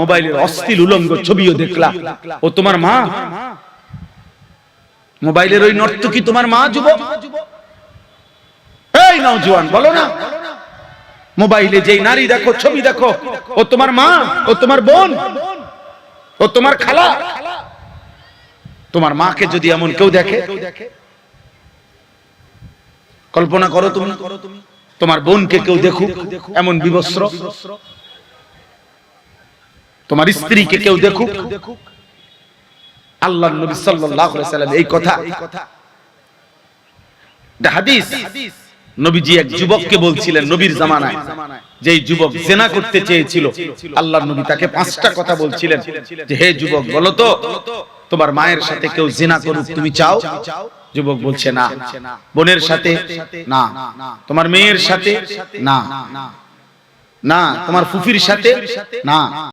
মোবাইলের অস্থির উলঙ্গ ছবিও দেখলা। ও তোমার মা? মোবাইলের ওই নর্তকী তোমার মা, যুবক? এই নওজোয়ান, বলো না। মোবাইলে যেই নারী দেখো, ছবি দেখো, ও তোমার মা, ও তোমার বোন, ও তোমার খালা। তোমার মাকে যদি এমন কেউ দেখে, কল্পনা করো তুমি, তোমার বোনকে কেউ দেখুক, এমন বিবস্ত্র। তোমার স্ত্রীকে কেউ দেখুক? আল্লাহ নবী সাল্লাল্লাহু আলাইহি সাল্লাম এই কথা। হাদিস। নবীজি এক যুবককে বলছিলেন নবীর জামানায় যুবক জেনা করতে চেয়েছিল। নবী তাকে পাঁচটা কথা বলছিলেন যে, হে যুবক, বলো তো, তোমার মায়ের সাথে কেউ জেনা করুক, তুমি চাও? যুবক বলছে, না। বোনের সাথে? না। তোমার মেয়ের সাথে? না। না। তোমার ফুফির সাথে? না।